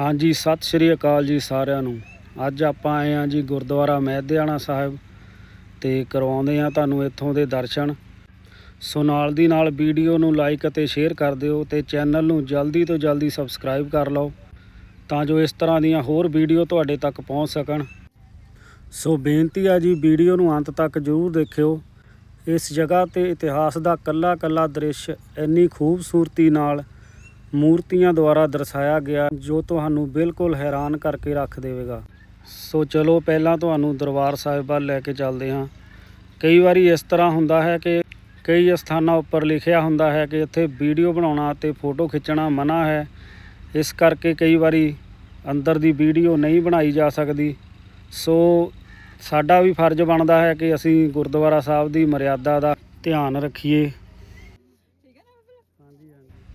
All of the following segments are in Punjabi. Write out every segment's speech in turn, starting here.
ਹਾਂਜੀ, ਸਤਿ ਸ਼੍ਰੀ ਅਕਾਲ ਜੀ ਸਾਰਿਆਂ ਨੂੰ। ਅੱਜ ਆਪਾਂ ਆਏ ਹਾਂ ਜੀ ਗੁਰਦੁਆਰਾ ਮਹਿਦਿਆਣਾ ਸਾਹਿਬ ਤੇ ਕਰਵਾਉਂਦੇ ਹਾਂ ਤੁਹਾਨੂੰ ਇੱਥੋਂ ਦੇ ਦਰਸ਼ਨ। ਸੋ ਨਾਲ ਦੀ ਨਾਲ ਵੀਡੀਓ ਨੂੰ ਲਾਈਕ ਅਤੇ ਸ਼ੇਅਰ ਕਰ ਦਿਓ ਤੇ ਚੈਨਲ ਨੂੰ ਜਲਦੀ ਤੋਂ ਜਲਦੀ ਸਬਸਕ੍ਰਾਈਬ ਕਰ ਲਓ ਤਾਂ ਜੋ ਇਸ ਤਰ੍ਹਾਂ ਦੀਆਂ ਹੋਰ ਵੀਡੀਓ ਤੁਹਾਡੇ ਤੱਕ ਪਹੁੰਚ ਸਕਣ। ਸੋ ਬੇਨਤੀ ਆ ਜੀ ਵੀਡੀਓ ਨੂੰ ਅੰਤ ਤੱਕ ਜ਼ਰੂਰ ਦੇਖਿਓ। ਇਸ ਜਗ੍ਹਾ ਤੇ ਇਤਿਹਾਸ ਦਾ ਕੱਲਾ ਕੱਲਾ ਦ੍ਰਿਸ਼ ਇੰਨੀ ਖੂਬਸੂਰਤੀ ਨਾਲ ਮੂਰਤੀਆਂ ਦੁਆਰਾ ਦਰਸਾਇਆ ਗਿਆ ਜੋ ਤੁਹਾਨੂੰ ਬਿਲਕੁਲ ਹੈਰਾਨ ਕਰਕੇ ਰੱਖ ਦੇਵੇਗਾ। ਸੋ ਚਲੋ, ਪਹਿਲਾਂ ਤੁਹਾਨੂੰ ਦਰਬਾਰ ਸਾਹਿਬ ਵੱਲ ਲੈ ਕੇ ਚੱਲਦੇ ਹਾਂ। ਕਈ ਵਾਰੀ ਇਸ ਤਰ੍ਹਾਂ ਹੁੰਦਾ ਹੈ ਕਿ ਕਈ ਸਥਾਨਾਂ ਉੱਪਰ ਲਿਖਿਆ ਹੁੰਦਾ ਹੈ ਕਿ ਇੱਥੇ ਵੀਡੀਓ ਬਣਾਉਣਾ ਅਤੇ ਫੋਟੋ ਖਿੱਚਣਾ ਮਨਾ ਹੈ। ਇਸ ਕਰਕੇ ਕਈ ਵਾਰੀ ਅੰਦਰ ਦੀ ਵੀਡੀਓ ਨਹੀਂ ਬਣਾਈ ਜਾ ਸਕਦੀ। ਸੋ ਸਾਡਾ ਵੀ ਫਰਜ਼ ਬਣਦਾ ਹੈ ਕਿ ਅਸੀਂ ਗੁਰਦੁਆਰਾ ਸਾਹਿਬ ਦੀ ਮਰਿਆਦਾ ਦਾ ਧਿਆਨ ਰੱਖੀਏ।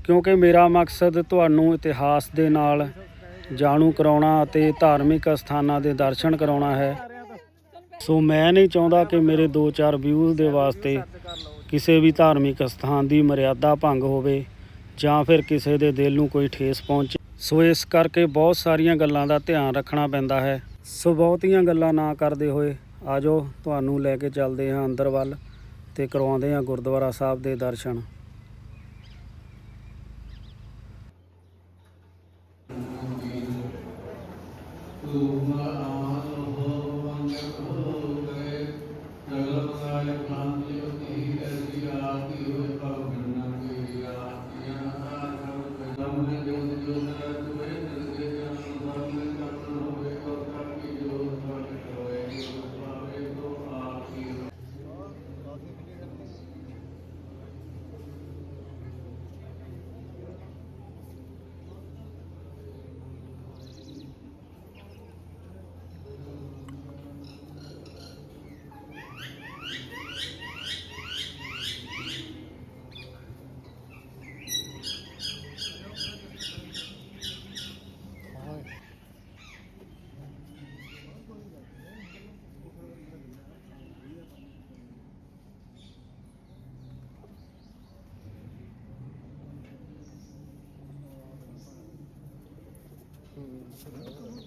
ਕਿਉਂਕਿ ਮੇਰਾ ਮਕਸਦ ਤੁਹਾਨੂੰ ਇਤਿਹਾਸ ਦੇ ਨਾਲ ਜਾਣੂ ਕਰਾਉਣਾ ਅਤੇ ਧਾਰਮਿਕ ਸਥਾਨਾਂ ਦੇ ਦਰਸ਼ਨ ਕਰਾਉਣਾ ਹੈ। ਸੋ ਮੈਂ ਨਹੀਂ ਚਾਹੁੰਦਾ ਕਿ ਮੇਰੇ 2-4 ਵਿਊਜ਼ ਦੇ ਵਾਸਤੇ ਕਿਸੇ ਵੀ ਧਾਰਮਿਕ ਸਥਾਨ ਦੀ ਮਰਿਆਦਾ ਭੰਗ ਹੋਵੇ ਜਾਂ ਫਿਰ ਕਿਸੇ ਦੇ ਦਿਲ ਨੂੰ ਕੋਈ ਠੇਸ ਪਹੁੰਚੇ। ਸੋ ਇਸ ਕਰਕੇ ਬਹੁਤ ਸਾਰੀਆਂ ਗੱਲਾਂ ਦਾ ਧਿਆਨ ਰੱਖਣਾ ਪੈਂਦਾ ਹੈ। ਸੋ ਬਹੁਤੀਆਂ ਗੱਲਾਂ ਨਾ ਕਰਦੇ ਹੋਏ ਆਜੋ, ਤੁਹਾਨੂੰ ਲੈ ਕੇ ਚੱਲਦੇ ਹਾਂ ਅੰਦਰ ਵੱਲ ਤੇ ਕਰਵਾਉਂਦੇ ਹਾਂ ਗੁਰਦੁਆਰਾ ਸਾਹਿਬ ਦੇ ਦਰਸ਼ਨ।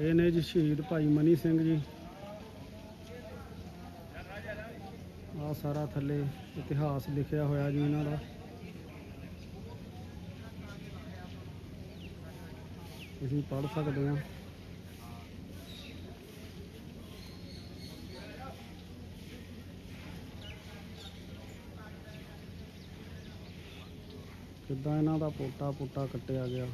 ਇਹ ਨੇ ਜੀ ਸ਼ਹੀਦ ਭਾਈ ਮਨੀ ਸਿੰਘ ਜੀ। ਆ ਸਾਰਾ ਥੱਲੇ ਇਤਿਹਾਸ ਲਿਖਿਆ ਹੋਇਆ ਜੀ ਇਹਨਾਂ ਦਾ। ਤੁਸੀਂ ਪੜ੍ਹ ਸਕਦੇ ਹੋ। ਕਿੱਦਾਂ ਇਹਨਾਂ ਦਾ ਪੋਟਾ ਪੋਟਾ ਕੱਟਿਆ ਗਿਆ।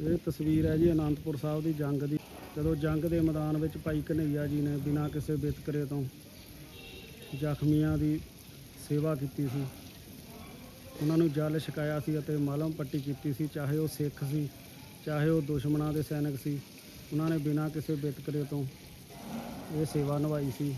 ਇਹ ਤਸਵੀਰ ਹੈ ਜੀ ਅਨੰਦਪੁਰ ਸਾਹਿਬ ਦੀ ਜੰਗ ਦੀ। ਜਦੋਂ ਜੰਗ ਦੇ ਮੈਦਾਨ ਵਿੱਚ ਭਾਈ ਕਨਈਆ ਜੀ ਨੇ ਬਿਨਾਂ ਕਿਸੇ ਵਿਤਕਰੇ ਤੋਂ ਜ਼ਖਮੀਆਂ ਦੀ ਸੇਵਾ ਕੀਤੀ ਸੀ। ਉਹਨਾਂ ਨੂੰ ਜਲ ਛਕਾਇਆ ਸੀ ਅਤੇ ਮਾਲਮ ਪੱਟੀ ਕੀਤੀ ਸੀ, ਚਾਹੇ ਉਹ ਸਿੱਖ ਸੀ, ਚਾਹੇ ਉਹ ਦੁਸ਼ਮਣਾਂ ਦੇ ਸੈਨਿਕ ਸੀ। ਉਹਨਾਂ ਨੇ ਬਿਨਾਂ ਕਿਸੇ ਵਿਤਕਰੇ ਤੋਂ ਇਹ ਸੇਵਾ ਨਿਭਾਈ ਸੀ।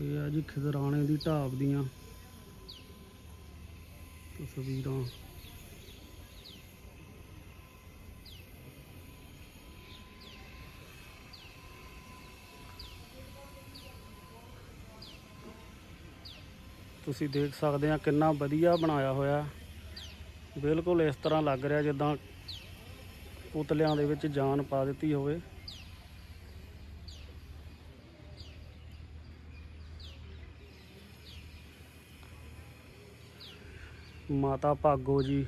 ਇਹ ਆ ਜੀ ਖਿਦਰਾਣੇ ਦੀ ਢਾਬ ਦੀਆਂ ਤਸਵੀਰਾਂ। ਤੁਸੀਂ ਦੇਖ ਸਕਦੇ ਆ ਕਿੰਨਾ ਵਧੀਆ ਬਣਾਇਆ ਹੋਇਆ। ਬਿਲਕੁਲ ਇਸ ਤਰ੍ਹਾਂ ਲੱਗ ਰਿਹਾ ਜਿੱਦਾਂ ਪੁਤਲਿਆਂ ਦੇ ਵਿੱਚ ਜਾਨ ਪਾ ਦਿੱਤੀ ਹੋਵੇ। ਮਾਤਾ ਭਾਗੋ ਜੀ।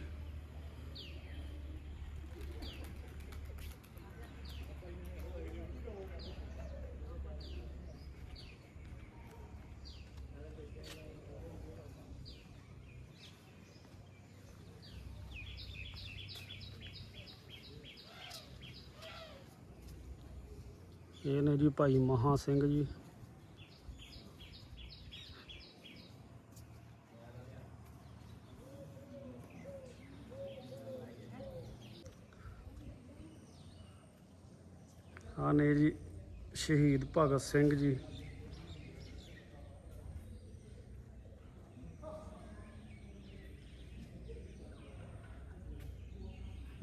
ਇਹ ਨੇ ਜੀ ਭਾਈ ਮਹਾ ਸਿੰਘ ਜੀ। ਆ ਨੇ ਜੀ, ਸ਼ਹੀਦ ਭਗਤ ਸਿੰਘ ਜੀ।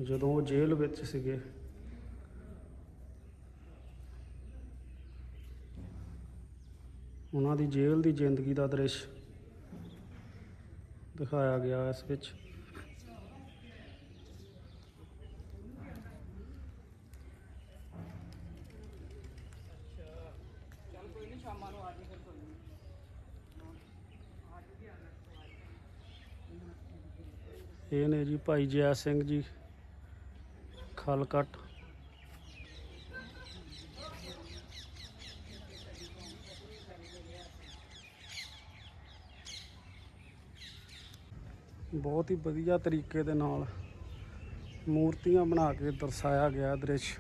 ਜਦੋਂ ਉਹ ਜੇਲ੍ਹ ਵਿੱਚ ਸੀਗੇ, ਉਹਨਾਂ ਦੀ ਜੇਲ੍ਹ ਦੀ ਜ਼ਿੰਦਗੀ ਦਾ ਦ੍ਰਿਸ਼ ਦਿਖਾਇਆ ਗਿਆ ਇਸ ਵਿੱਚ। ਇਹ ਨੇ ਜੀ ਭਾਈ ਜੈ ਸਿੰਘ ਜੀ, ਖਲਕਟ। ਬਹੁਤ ਹੀ ਵਧੀਆ ਤਰੀਕੇ ਦੇ ਨਾਲ ਮੂਰਤੀਆਂ ਬਣਾ ਕੇ ਦਰਸਾਇਆ ਗਿਆ ਦ੍ਰਿਸ਼।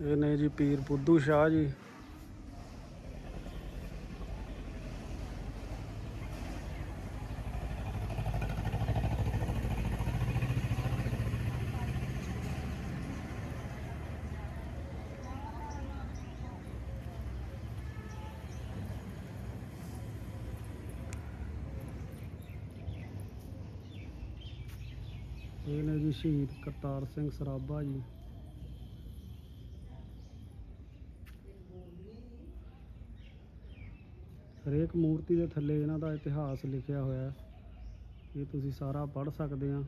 ਇਹ ਨੇ ਜੀ ਪੀਰ ਬੁੱਧੂ ਸ਼ਾਹ ਜੀ। ਇਹ ਨੇ ਜੀ ਸ਼ਹੀਦ ਕਰਤਾਰ ਸਿੰਘ ਸਰਾਭਾ ਜੀ। ਹਰੇਕ ਮੂਰਤੀ ਦੇ ਥੱਲੇ ਇਹਨਾਂ ਦਾ ਇਤਿਹਾਸ ਲਿਖਿਆ ਹੋਇਆ ਹੈ। ਇਹ ਤੁਸੀਂ ਸਾਰਾ ਪੜ੍ਹ ਸਕਦੇ ਆ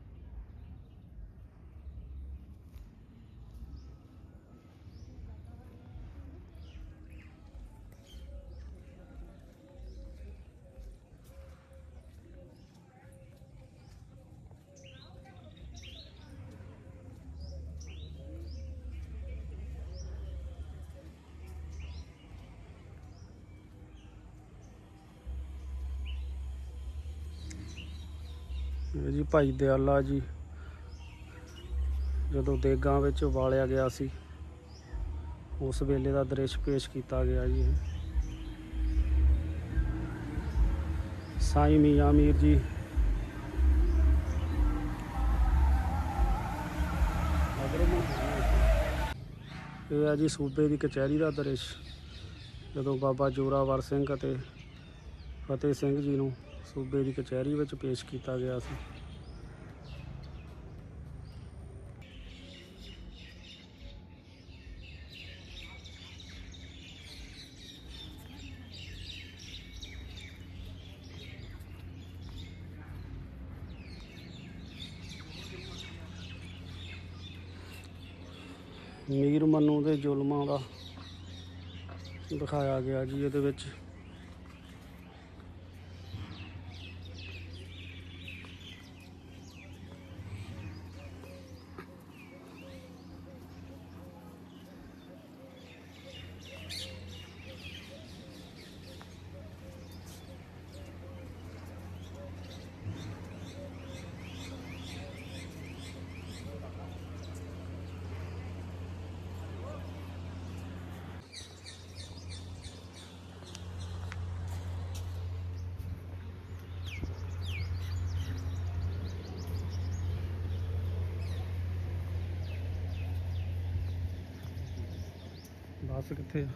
ਇਹ ਜੀ ਭਾਈ ਦਿਆਲਾ ਜੀ, ਜਦੋਂ ਦੇਗਾਂ ਵਿੱਚ ਉਬਾਲਿਆ ਗਿਆ ਸੀ, ਉਸ ਵੇਲੇ ਦਾ ਦ੍ਰਿਸ਼ ਪੇਸ਼ ਕੀਤਾ ਗਿਆ ਜੀ ਸਾਈਂ ਮੀਆਂ ਮੀਰ ਜੀ, ਇਹ ਆ ਜੀ ਸੂਬੇ ਦੀ ਕਚਹਿਰੀ ਦਾ ਦ੍ਰਿਸ਼, ਜਦੋਂ ਬਾਬਾ ਜੋਰਾਵਰ ਸਿੰਘ ਅਤੇ ਫਤਿਹ ਸਿੰਘ ਜੀ ਨੂੰ ਸੂਬੇ ਦੀ ਕਚਹਿਰੀ ਵਿੱਚ ਪੇਸ਼ ਕੀਤਾ ਗਿਆ ਸੀ। ਮੀਰ ਮਨੂ ਦੇ ਜ਼ੁਲਮਾਂ ਦਾ ਦਿਖਾਇਆ ਗਿਆ ਜੀ। ਇਹਦੇ ਵਿੱਚ ਬੱਸ ਕਿੱਥੇ ਆ?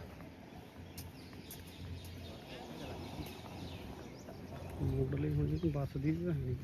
ਮੋੜ ਲਈ ਹੁਣ ਬੱਸ ਦੀ ਵੀ ਹੈ ਨਹੀਂ